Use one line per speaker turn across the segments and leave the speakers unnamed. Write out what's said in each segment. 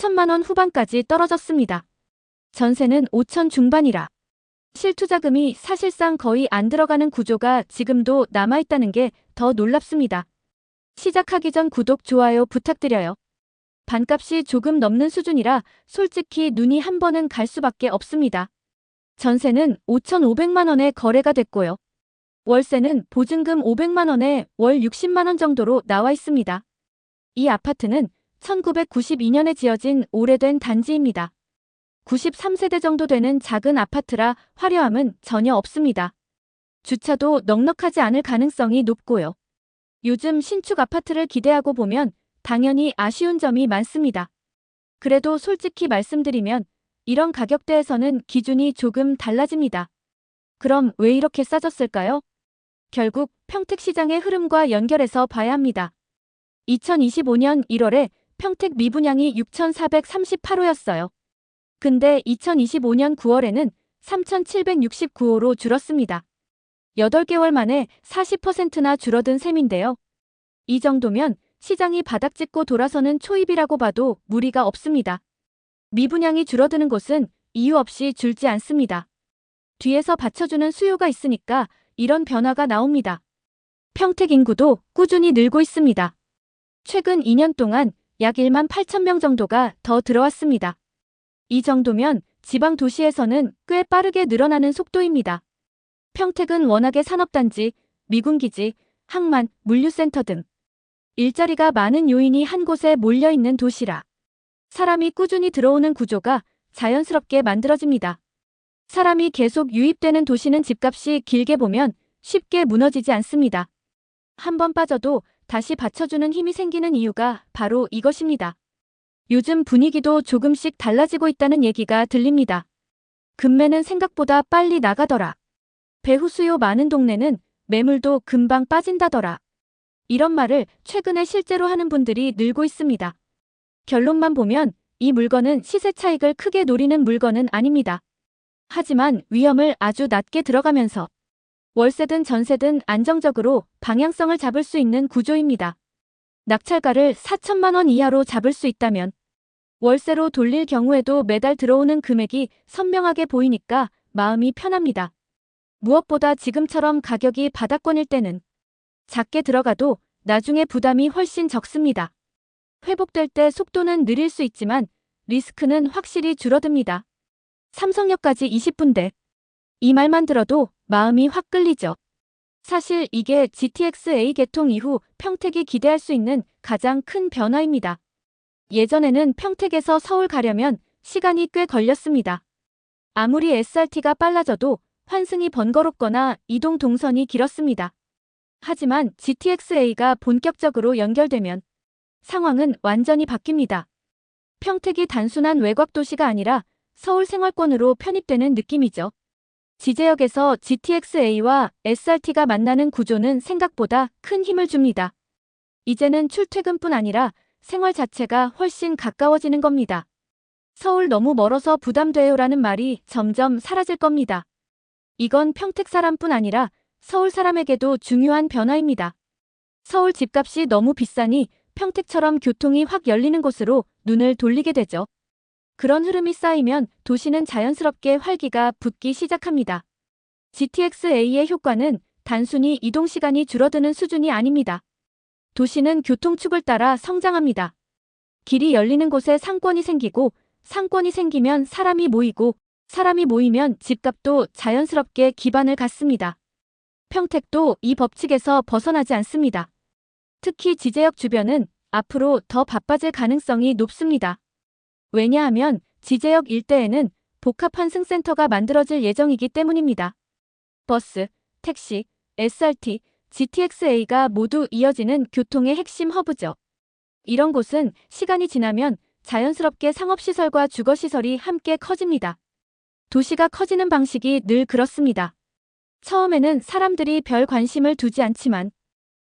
3천만 원 후반까지 떨어졌습니다. 전세는 5천 중반이라 실투자금이 사실상 거의 안 들어가는 구조가 지금도 남아있다는 게 더 놀랍습니다. 시작하기 전 구독, 좋아요 부탁드려요. 반값이 조금 넘는 수준이라 솔직히 눈이 한 번은 갈 수밖에 없습니다. 전세는 5,500만 원에 거래가 됐고요. 월세는 보증금 500만 원에 월 60만 원 정도로 나와 있습니다. 이 아파트는 1992년에 지어진 오래된 단지입니다. 93세대 정도 되는 작은 아파트라 화려함은 전혀 없습니다. 주차도 넉넉하지 않을 가능성이 높고요. 요즘 신축 아파트를 기대하고 보면 당연히 아쉬운 점이 많습니다. 그래도 솔직히 말씀드리면 이런 가격대에서는 기준이 조금 달라집니다. 그럼 왜 이렇게 싸졌을까요? 결국 평택 시장의 흐름과 연결해서 봐야 합니다. 2025년 1월에 평택 미분양이 6,438호였어요. 근데 2025년 9월에는 3,769호로 줄었습니다. 8개월 만에 40%나 줄어든 셈인데요. 이 정도면 시장이 바닥 찍고 돌아서는 초입이라고 봐도 무리가 없습니다. 미분양이 줄어드는 곳은 이유 없이 줄지 않습니다. 뒤에서 받쳐주는 수요가 있으니까 이런 변화가 나옵니다. 평택 인구도 꾸준히 늘고 있습니다. 최근 2년 동안 약 1만 8천 명 정도가 더 들어왔습니다. 이 정도면 지방 도시에서는 꽤 빠르게 늘어나는 속도입니다. 평택은 워낙에 산업단지, 미군기지, 항만, 물류센터 등 일자리가 많은 요인이 한 곳에 몰려 있는 도시라 사람이 꾸준히 들어오는 구조가 자연스럽게 만들어집니다. 사람이 계속 유입되는 도시는 집값이 길게 보면 쉽게 무너지지 않습니다. 한 번 빠져도 다시 받쳐주는 힘이 생기는 이유가 바로 이것입니다. 요즘 분위기도 조금씩 달라지고 있다는 얘기가 들립니다. 금매는 생각보다 빨리 나가더라. 배후 수요 많은 동네는 매물도 금방 빠진다더라. 이런 말을 최근에 실제로 하는 분들이 늘고 있습니다. 결론만 보면 이 물건은 시세 차익을 크게 노리는 물건은 아닙니다. 하지만 위험을 아주 낮게 들어가면서 월세든 전세든 안정적으로 방향성을 잡을 수 있는 구조입니다. 낙찰가를 4천만 원 이하로 잡을 수 있다면 월세로 돌릴 경우에도 매달 들어오는 금액이 선명하게 보이니까 마음이 편합니다. 무엇보다 지금처럼 가격이 바닥권일 때는 작게 들어가도 나중에 부담이 훨씬 적습니다. 회복될 때 속도는 느릴 수 있지만 리스크는 확실히 줄어듭니다. 삼성역까지 20분대. 이 말만 들어도 마음이 확 끌리죠. 사실 이게 GTX-A 개통 이후 평택이 기대할 수 있는 가장 큰 변화입니다. 예전에는 평택에서 서울 가려면 시간이 꽤 걸렸습니다. 아무리 SRT가 빨라져도 환승이 번거롭거나 이동 동선이 길었습니다. 하지만 GTX-A가 본격적으로 연결되면 상황은 완전히 바뀝니다. 평택이 단순한 외곽 도시가 아니라 서울 생활권으로 편입되는 느낌이죠. 지제역에서 GTX-A와 SRT가 만나는 구조는 생각보다 큰 힘을 줍니다. 이제는 출퇴근뿐 아니라 생활 자체가 훨씬 가까워지는 겁니다. 서울 너무 멀어서 부담돼요라는 말이 점점 사라질 겁니다. 이건 평택 사람뿐 아니라 서울 사람에게도 중요한 변화입니다. 서울 집값이 너무 비싸니 평택처럼 교통이 확 열리는 곳으로 눈을 돌리게 되죠. 그런 흐름이 쌓이면 도시는 자연스럽게 활기가 붙기 시작합니다. GTX-A의 효과는 단순히 이동 시간이 줄어드는 수준이 아닙니다. 도시는 교통축을 따라 성장합니다. 길이 열리는 곳에 상권이 생기고 상권이 생기면 사람이 모이고 사람이 모이면 집값도 자연스럽게 기반을 갖습니다. 평택도 이 법칙에서 벗어나지 않습니다. 특히 지제역 주변은 앞으로 더 바빠질 가능성이 높습니다. 왜냐하면 지제역 일대에는 복합 환승센터가 만들어질 예정이기 때문입니다. 버스, 택시, SRT, GTX-A가 모두 이어지는 교통의 핵심 허브죠. 이런 곳은 시간이 지나면 자연스럽게 상업시설과 주거시설이 함께 커집니다. 도시가 커지는 방식이 늘 그렇습니다. 처음에는 사람들이 별 관심을 두지 않지만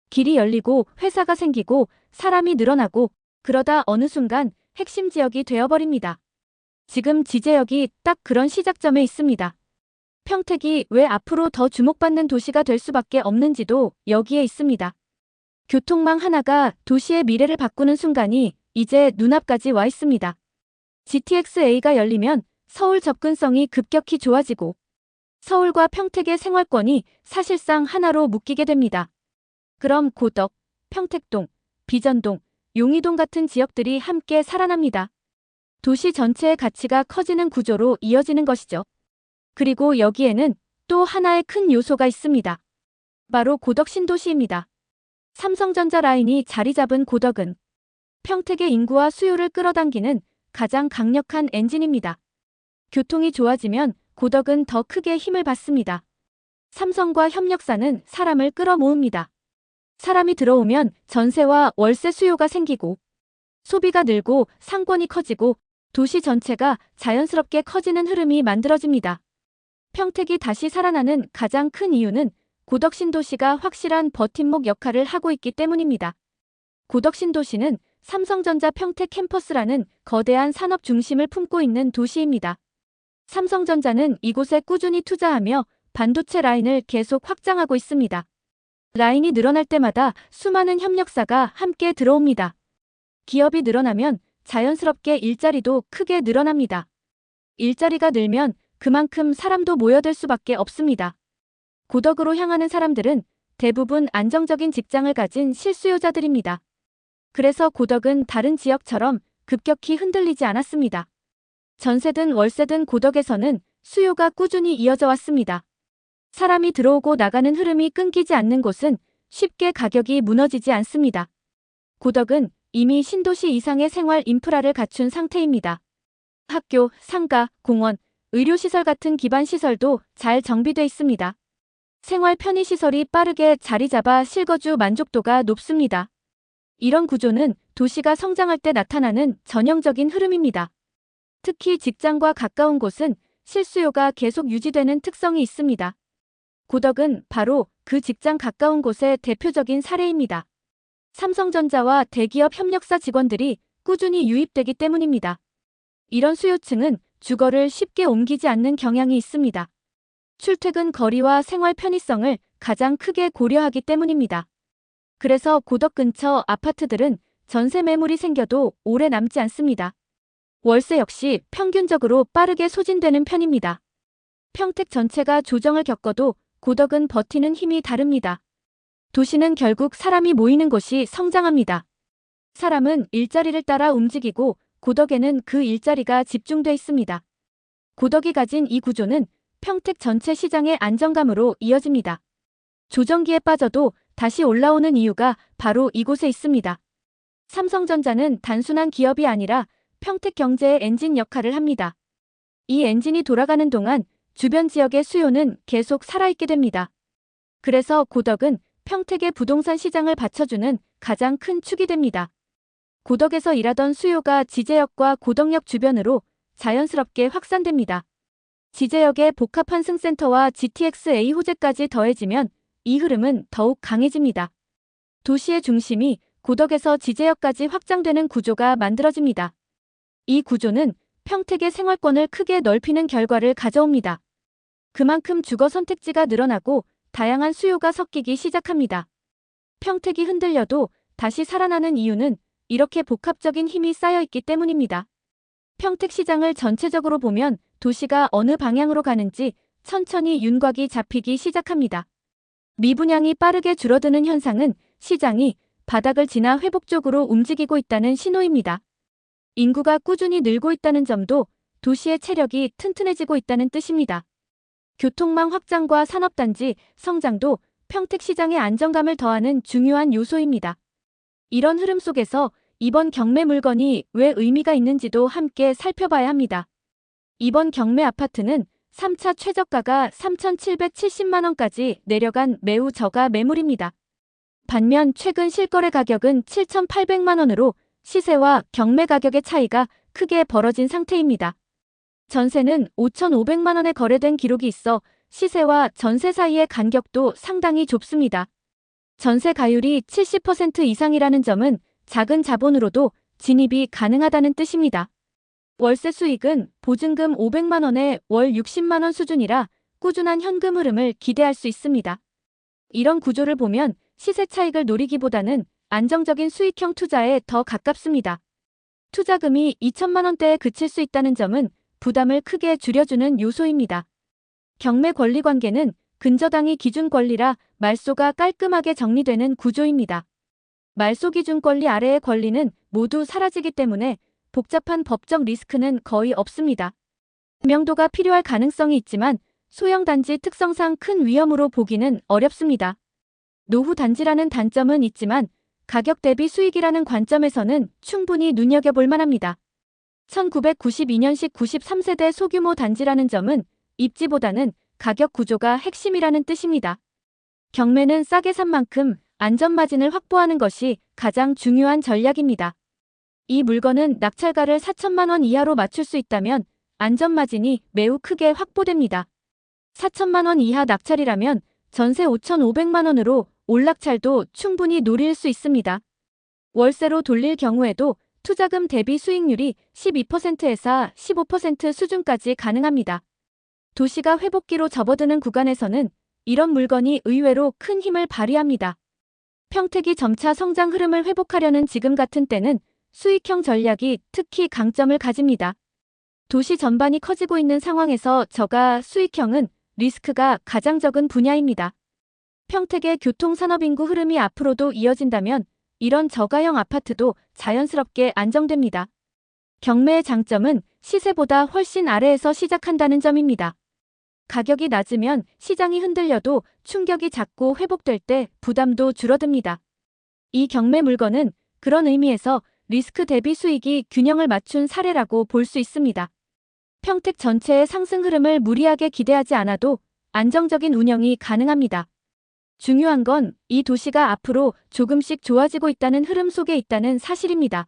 길이 열리고 회사가 생기고 사람이 늘어나고 그러다 어느 순간 핵심 지역이 되어버립니다. 지금 지제역이 딱 그런 시작점에 있습니다. 평택이 왜 앞으로 더 주목받는 도시가 될 수밖에 없는지도 여기에 있습니다. 교통망 하나가 도시의 미래를 바꾸는 순간이 이제 눈앞까지 와 있습니다. GTX-A가 열리면 서울 접근성이 급격히 좋아지고 서울과 평택의 생활권이 사실상 하나로 묶이게 됩니다. 그럼 고덕, 평택동, 비전동, 용의동 같은 지역들이 함께 살아납니다. 도시 전체의 가치가 커지는 구조로 이어지는 것이죠. 그리고 여기에는 또 하나의 큰 요소가 있습니다. 바로 고덕 신도시입니다. 삼성전자 라인이 자리 잡은 고덕은 평택의 인구와 수요를 끌어당기는 가장 강력한 엔진입니다. 교통이 좋아지면 고덕은 더 크게 힘을 받습니다. 삼성과 협력사는 사람을 끌어모읍니다. 사람이 들어오면 전세와 월세 수요가 생기고 소비가 늘고 상권이 커지고 도시 전체가 자연스럽게 커지는 흐름이 만들어집니다. 평택이 다시 살아나는 가장 큰 이유는 고덕 신도시가 확실한 버팀목 역할을 하고 있기 때문입니다. 고덕 신도시는 삼성전자 평택 캠퍼스라는 거대한 산업 중심을 품고 있는 도시입니다. 삼성전자는 이곳에 꾸준히 투자하며 반도체 라인을 계속 확장하고 있습니다. 라인이 늘어날 때마다 수많은 협력사가 함께 들어옵니다. 기업이 늘어나면 자연스럽게 일자리도 크게 늘어납니다. 일자리가 늘면 그만큼 사람도 모여들 수밖에 없습니다. 고덕으로 향하는 사람들은 대부분 안정적인 직장을 가진 실수요자들입니다. 그래서 고덕은 다른 지역처럼 급격히 흔들리지 않았습니다. 전세든 월세든 고덕에서는 수요가 꾸준히 이어져 왔습니다. 사람이 들어오고 나가는 흐름이 끊기지 않는 곳은 쉽게 가격이 무너지지 않습니다. 고덕은 이미 신도시 이상의 생활 인프라를 갖춘 상태입니다. 학교, 상가, 공원, 의료시설 같은 기반 시설도 잘 정비돼 있습니다. 생활 편의시설이 빠르게 자리 잡아 실거주 만족도가 높습니다. 이런 구조는 도시가 성장할 때 나타나는 전형적인 흐름입니다. 특히 직장과 가까운 곳은 실수요가 계속 유지되는 특성이 있습니다. 고덕은 바로 그 직장 가까운 곳의 대표적인 사례입니다. 삼성전자와 대기업 협력사 직원들이 꾸준히 유입되기 때문입니다. 이런 수요층은 주거를 쉽게 옮기지 않는 경향이 있습니다. 출퇴근 거리와 생활 편의성을 가장 크게 고려하기 때문입니다. 그래서 고덕 근처 아파트들은 전세 매물이 생겨도 오래 남지 않습니다. 월세 역시 평균적으로 빠르게 소진되는 편입니다. 평택 전체가 조정을 겪어도 고덕은 버티는 힘이 다릅니다. 도시는 결국 사람이 모이는 곳이 성장합니다. 사람은 일자리를 따라 움직이고 고덕에는 그 일자리가 집중돼 있습니다. 고덕이 가진 이 구조는 평택 전체 시장의 안정감으로 이어집니다. 조정기에 빠져도 다시 올라오는 이유가 바로 이곳에 있습니다. 삼성전자는 단순한 기업이 아니라 평택 경제의 엔진 역할을 합니다. 이 엔진이 돌아가는 동안 주변 지역의 수요는 계속 살아있게 됩니다. 그래서 고덕은 평택의 부동산 시장을 받쳐주는 가장 큰 축이 됩니다. 고덕에서 일하던 수요가 지제역과 고덕역 주변으로 자연스럽게 확산됩니다. 지제역의 복합 환승센터와 GTX-A 호재까지 더해지면 이 흐름은 더욱 강해집니다. 도시의 중심이 고덕에서 지제역까지 확장되는 구조가 만들어집니다. 이 구조는 평택의 생활권을 크게 넓히는 결과를 가져옵니다. 그만큼 주거 선택지가 늘어나고 다양한 수요가 섞이기 시작합니다. 평택이 흔들려도 다시 살아나는 이유는 이렇게 복합적인 힘이 쌓여 있기 때문입니다. 평택 시장을 전체적으로 보면 도시가 어느 방향으로 가는지 천천히 윤곽이 잡히기 시작합니다. 미분양이 빠르게 줄어드는 현상은 시장이 바닥을 지나 회복 쪽으로 움직이고 있다는 신호입니다. 인구가 꾸준히 늘고 있다는 점도 도시의 체력이 튼튼해지고 있다는 뜻입니다. 교통망 확장과 산업단지 성장도 평택 시장의 안정감을 더하는 중요한 요소입니다. 이런 흐름 속에서 이번 경매 물건이 왜 의미가 있는지도 함께 살펴봐야 합니다. 이번 경매 아파트는 3차 최저가가 3,770만 원까지 내려간 매우 저가 매물입니다. 반면 최근 실거래 가격은 7,800만 원으로 시세와 경매 가격의 차이가 크게 벌어진 상태입니다. 전세는 5,500만 원에 거래된 기록이 있어 시세와 전세 사이의 간격도 상당히 좁습니다. 전세 가율이 70% 이상이라는 점은 작은 자본으로도 진입이 가능하다는 뜻입니다. 월세 수익은 보증금 500만 원에 월 60만 원 수준이라 꾸준한 현금 흐름을 기대할 수 있습니다. 이런 구조를 보면 시세 차익을 노리기보다는 안정적인 수익형 투자에 더 가깝습니다. 투자금이 2천만 원대에 그칠 수 있다는 점은 부담을 크게 줄여주는 요소입니다. 경매 권리 관계는 근저당이 기준 권리라 말소가 깔끔하게 정리되는 구조입니다. 말소 기준 권리 아래의 권리는 모두 사라지기 때문에 복잡한 법적 리스크는 거의 없습니다. 명도가 필요할 가능성이 있지만 소형 단지 특성상 큰 위험으로 보기는 어렵습니다. 노후 단지라는 단점은 있지만 가격 대비 수익이라는 관점에서는 충분히 눈여겨볼 만합니다. 1992년식 93세대 소규모 단지라는 점은 입지보다는 가격 구조가 핵심이라는 뜻입니다. 경매는 싸게 산 만큼 안전마진을 확보하는 것이 가장 중요한 전략입니다. 이 물건은 낙찰가를 4천만 원 이하로 맞출 수 있다면 안전마진이 매우 크게 확보됩니다. 4천만 원 이하 낙찰이라면 전세 5,500만 원으로 올락찰도 충분히 노릴 수 있습니다. 월세로 돌릴 경우에도 투자금 대비 수익률이 12%에서 15% 수준까지 가능합니다. 도시가 회복기로 접어드는 구간에서는 이런 물건이 의외로 큰 힘을 발휘합니다. 평택이 점차 성장 흐름을 회복하려는 지금 같은 때는 수익형 전략이 특히 강점을 가집니다. 도시 전반이 커지고 있는 상황에서 저가 수익형은 리스크가 가장 적은 분야입니다. 평택의 교통산업인구 흐름이 앞으로도 이어진다면 이런 저가형 아파트도 자연스럽게 안정됩니다. 경매의 장점은 시세보다 훨씬 아래에서 시작한다는 점입니다. 가격이 낮으면 시장이 흔들려도 충격이 작고 회복될 때 부담도 줄어듭니다. 이 경매 물건은 그런 의미에서 리스크 대비 수익이 균형을 맞춘 사례라고 볼 수 있습니다. 평택 전체의 상승 흐름을 무리하게 기대하지 않아도 안정적인 운영이 가능합니다. 중요한 건 이 도시가 앞으로 조금씩 좋아지고 있다는 흐름 속에 있다는 사실입니다.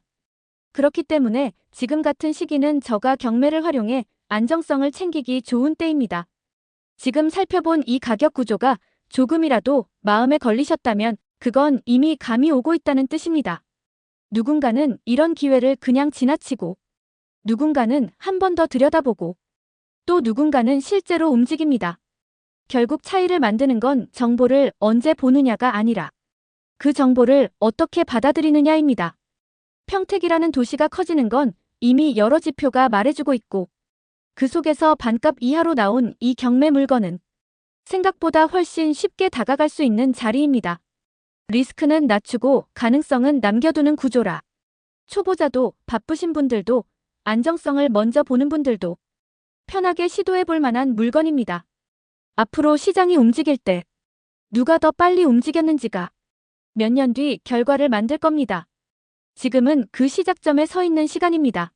그렇기 때문에 지금 같은 시기는 저가 경매를 활용해 안정성을 챙기기 좋은 때입니다. 지금 살펴본 이 가격 구조가 조금이라도 마음에 걸리셨다면 그건 이미 감이 오고 있다는 뜻입니다. 누군가는 이런 기회를 그냥 지나치고 누군가는 한 번 더 들여다보고 또 누군가는 실제로 움직입니다. 결국 차이를 만드는 건 정보를 언제 보느냐가 아니라 그 정보를 어떻게 받아들이느냐입니다. 평택이라는 도시가 커지는 건 이미 여러 지표가 말해주고 있고 그 속에서 반값 이하로 나온 이 경매 물건은 생각보다 훨씬 쉽게 다가갈 수 있는 자리입니다. 리스크는 낮추고 가능성은 남겨두는 구조라. 초보자도 바쁘신 분들도 안정성을 먼저 보는 분들도 편하게 시도해 볼 만한 물건입니다. 앞으로 시장이 움직일 때 누가 더 빨리 움직였는지가 몇 년 뒤 결과를 만들 겁니다. 지금은 그 시작점에 서 있는 시간입니다.